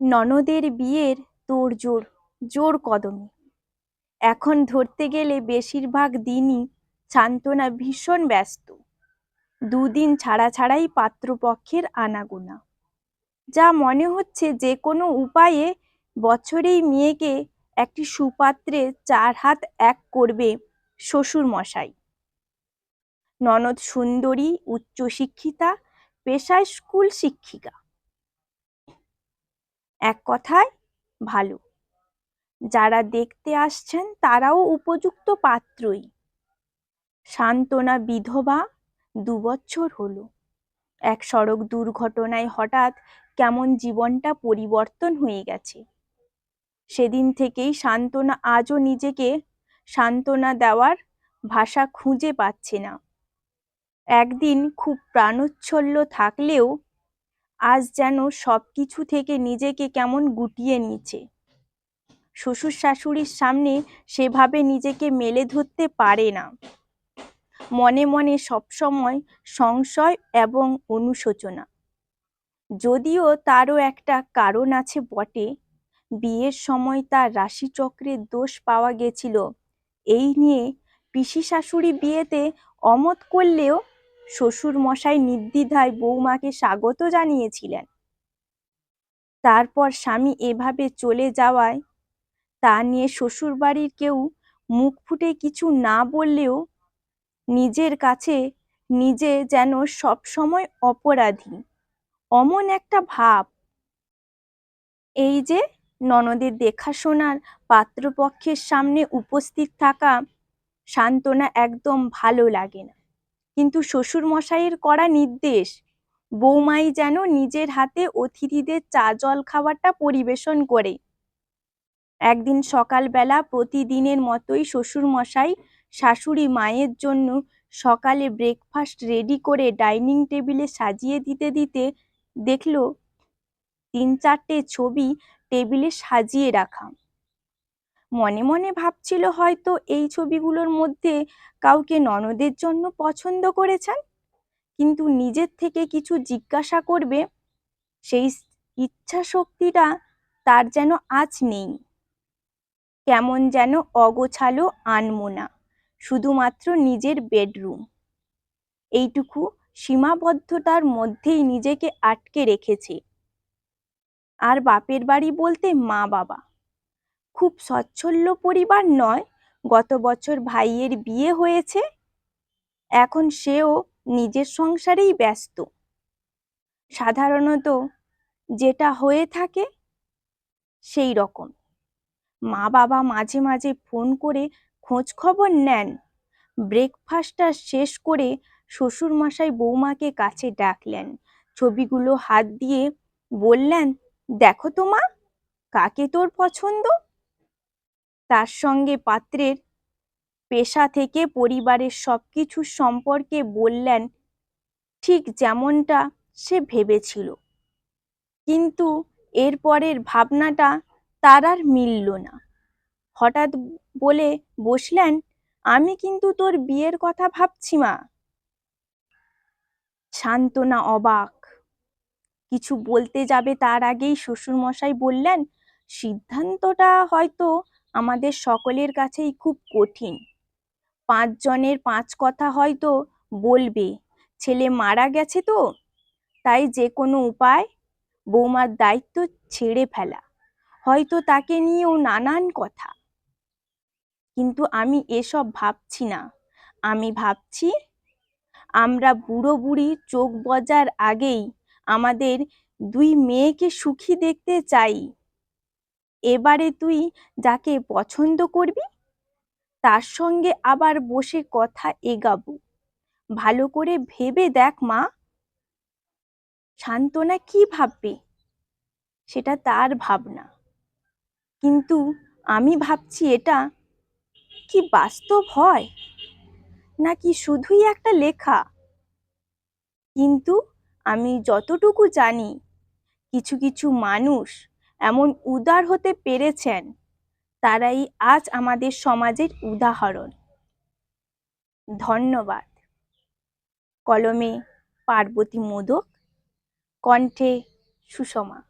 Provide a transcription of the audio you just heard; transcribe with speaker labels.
Speaker 1: ননদের বিয়ের তোড়জোড় জোর কদমে। এখন ধরতে গেলে বেশিরভাগ দিনই সান্ত্বনা ভীষণ ব্যস্ত। দুদিন ছাড়া ছাড়াই পাত্রপক্ষের আনাগোনা। যা মনে হচ্ছে যে কোনো উপায়ে বছরেই মেয়েকে একটি সুপাত্রে চার হাত এক করবে শ্বশুর মশাই ননদ সুন্দরী, উচ্চশিক্ষিতা, পেশায় স্কুল শিক্ষিকা। এক কথায় ভালো। যারা দেখতে আসছেন তারাও উপযুক্ত পাত্রই। সান্ত্বনা বিধবা দুবছর হলো। এক সড়ক দুর্ঘটনায় হঠাৎ কেমন জীবনটা পরিবর্তন হয়ে গেছে। সেদিন থেকেই সান্ত্বনা আজও নিজেকে সান্ত্বনা দেওয়ার ভাষা খুঁজে পাচ্ছে না। একদিন খুব প্রাণোচ্ছল্য থাকলেও আজ যেন সব কিছু থেকে নিজেকে কেমন গুটিয়ে নিচ্ছে। শ্বশুর শাশুড়ির সামনে সেভাবে নিজেকে মেলে ধরতে পারে না। মনে মনে সবসময় সংশয় এবং অনুশোচনা। যদিও তারও একটা কারণ আছে বটে, বিয়ের সময় তার রাশিচক্রের দোষ পাওয়া গেছিল। এই নিয়ে পিসি শাশুড়ি বিয়েতে অমত করলেও শ্বশুর মশাই নির্দ্বিধায় বৌমাকে স্বাগত জানিয়েছিলেন। তারপর স্বামী এভাবে চলে যাওয়ায় তা নিয়ে শ্বশুরবাড়ির কেউ মুখ ফুটে কিছু না বললেও নিজের কাছে নিজে যেন সব সময় অপরাধী, অমন একটা ভাব। এই যে ননদের দেখাশোনার পাত্রপক্ষের সামনে উপস্থিত থাকা সান্ত্বনা একদম ভালো লাগে না। কিন্তু শ্বশুর মশাইয়ের করা নির্দেশ, বৌমাই যেন নিজের হাতে অতিথিদের চা জল খাওয়াটা পরিবেশন করে। একদিন সকালবেলা প্রতিদিনের মতোই শ্বশুর মশাই শাশুড়ি মায়ের জন্য সকালে ব্রেকফাস্ট রেডি করে ডাইনিং টেবিলে সাজিয়ে দিতে দিতে দেখল, তিন চারটে ছবি টেবিলে সাজিয়ে রাখা। মনে মনে ভাবছিল হয়তো এই ছবিগুলোর মধ্যে কাউকে ননদের জন্য পছন্দ করেছেন। কিন্তু নিজের থেকে কিছু জিজ্ঞাসা করবে, সেই ইচ্ছা শক্তিটা তার যেন আজ নেই। কেমন যেন অগোছালো আনমোনা, শুধুমাত্র নিজের বেডরুম। এইটুকু সীমাবদ্ধতার মধ্যেই নিজেকে আটকে রেখেছে। আর বাপের বাড়ি বলতে মা বাবা খুব সচ্ছল্য পরিবার নয়। গত বছর ভাইয়ের বিয়ে হয়েছে। এখন সেও নিজের সংসারেই ব্যস্ত। সাধারণত যেটা হয়ে থাকে সেই রকম। মা বাবা মাঝে মাঝে ফোন করে খোঁজ খবর নেন। ব্রেকফাস্টটা শেষ করে শ্বশুরমশাই বৌমাকে কাছে ডাকলেন। ছবিগুলো হাত দিয়ে বললেন, দেখো তো মা, কাকে তোর পছন্দ? তার সঙ্গে পাত্রের পেশা থেকে পরিবারের সব কিছু সম্পর্কে বললেন, ঠিক যেমনটা সে ভেবেছিল। কিন্তু এরপরের ভাবনাটা তার আর মিলল না। হঠাৎ বলে বসলেন, আমি কিন্তু তোর বিয়ের কথা ভাবছি, মা। শান্তনা অবাক। কিছু বলতে যাবে তার আগেই শ্বশুরমশাই বললেন, সিদ্ধান্তটা হয়তো আমাদের সকলের কাছেই খুব কঠিন। পাঁচজনের পাঁচ কথা হয়তো বলবে, ছেলে মারা গেছে তো, তাই যে কোনো উপায় বৌমার দায়িত্ব ছেড়ে ফেলা। হয়তো তাকে নিয়েও নানান কথা। কিন্তু আমি এসব ভাবছি না। আমি ভাবছি, আমরা বুড়ো বুড়ি চোখ বজার আগেই আমাদের দুই মেয়েকে সুখী দেখতে চাই। এবারে তুই যাকে পছন্দ করবি, তার সঙ্গে আবার বসে কথা এগাবো। ভালো করে ভেবে দেখ মা। সান্ত্বনা কি ভাববে? সেটা তার ভাবনা। কিন্তু আমি ভাবছি এটা কি বাস্তব হয়? নাকি শুধুই একটা লেখা? কিন্তু আমি যতটুকু জানি, কিছু কিছু মানুষ এমন উদার হতে পেরেছেন, তারাই আজ আমাদের সমাজের উদাহরণ। ধন্যবাদ। কলমে পার্বতী মোদক, কণ্ঠে সুষমা।